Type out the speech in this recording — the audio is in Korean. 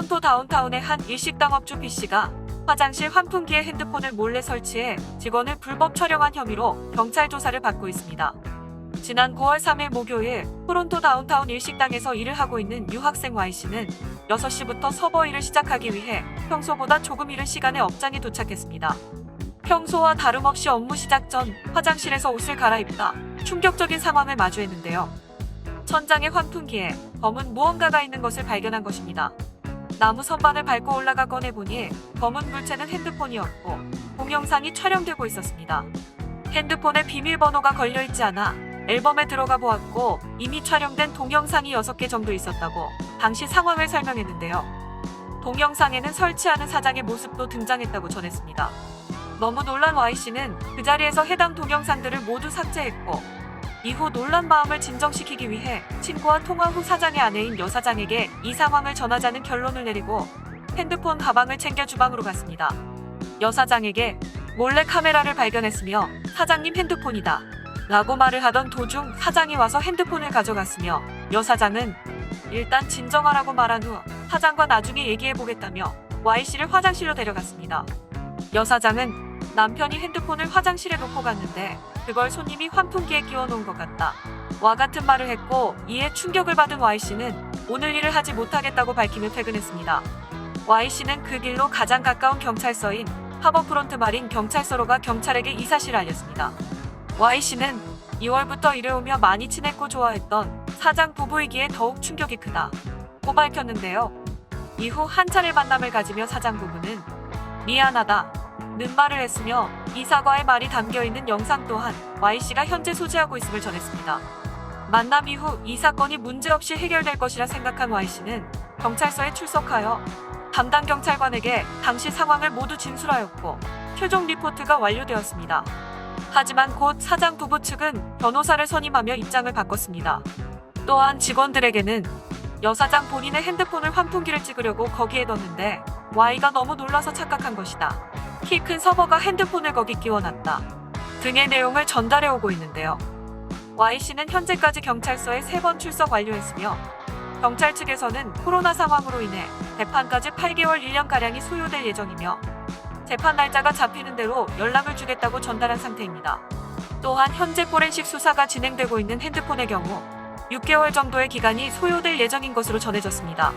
토론토 다운타운의 한 일식당 업주 B씨가 화장실 환풍기에 핸드폰을 몰래 설치해 직원을 불법 촬영한 혐의로 경찰 조사를 받고 있습니다. 지난 9월 3일 목요일 토론토 다운타운 일식당에서 일을 하고 있는 유학생 Y씨는 6시부터 서버 일을 시작하기 위해 평소보다 조금 이른 시간에 업장에 도착했습니다. 평소와 다름없이 업무 시작 전 화장실에서 옷을 갈아입다 충격적인 상황을 마주했는데요. 천장의 환풍기에 검은 무언가가 있는 것을 발견한 것입니다. 나무 선반을 밟고 올라가 꺼내보니 검은 물체는 핸드폰이었고 동영상이 촬영되고 있었습니다. 핸드폰에 비밀번호가 걸려있지 않아 앨범에 들어가 보았고 이미 촬영된 동영상이 6개 정도 있었다고 당시 상황을 설명했는데요. 동영상에는 설치하는 사장의 모습도 등장했다고 전했습니다. 너무 놀란 Y씨는 그 자리에서 해당 동영상들을 모두 삭제했고 이후 놀란 마음을 진정시키기 위해 친구와 통화 후 사장의 아내인 여 사장에게 이 상황을 전하자는 결론을 내리고 핸드폰 가방을 챙겨 주방으로 갔습니다. 여 사장에게 몰래 카메라를 발견했으며 사장님 핸드폰이다. 라고 말을 하던 도중 사장이 와서 핸드폰을 가져갔으며 여 사장은 일단 진정하라고 말한 후 사장과 나중에 얘기해 보겠다며 Y씨를 화장실로 데려갔습니다. 여 사장은 남편이 핸드폰을 화장실에 놓고 갔는데 그걸 손님이 환풍기에 끼워 놓은 것 같다. 와 같은 말을 했고 이에 충격을 받은 Y씨는 오늘 일을 하지 못하겠다고 밝히며 퇴근했습니다. Y씨는 그 길로 가장 가까운 경찰서인 하버프론트 마린 경찰서로 가 경찰에게 이 사실을 알렸습니다. Y씨는 2월부터 일해오며 많이 친했고 좋아했던 사장 부부이기에 더욱 충격이 크다. 고 밝혔는데요. 이후 한 차례 만남을 가지며 사장 부부는 미안하다. 는 말을 했으며 이 사과의 말이 담겨 있는 영상 또한 Y씨가 현재 소지하고 있음을 전했습니다. 만남 이후 이 사건이 문제없이 해결될 것이라 생각한 Y씨는 경찰서에 출석하여 담당 경찰관에게 당시 상황을 모두 진술하였고 최종 리포트가 완료되었습니다. 하지만 곧 사장 부부 측은 변호사를 선임하며 입장을 바꿨습니다. 또한 직원들에게는 여 사장 본인의 핸드폰을 환풍기를 찍으려고 거기에 넣었는데 Y가 너무 놀라서 착각한 것이다. 키 큰 서버가 핸드폰을 거기 끼워놨다. 등의 내용을 전달해 오고 있는데요. Y씨는 현재까지 경찰서에 세 번 출석 완료했으며 경찰 측에서는 코로나 상황으로 인해 재판까지 8개월 1년가량이 소요될 예정이며 재판 날짜가 잡히는 대로 연락을 주겠다고 전달한 상태입니다. 또한 현재 포렌식 수사가 진행되고 있는 핸드폰의 경우 6개월 정도의 기간이 소요될 예정인 것으로 전해졌습니다.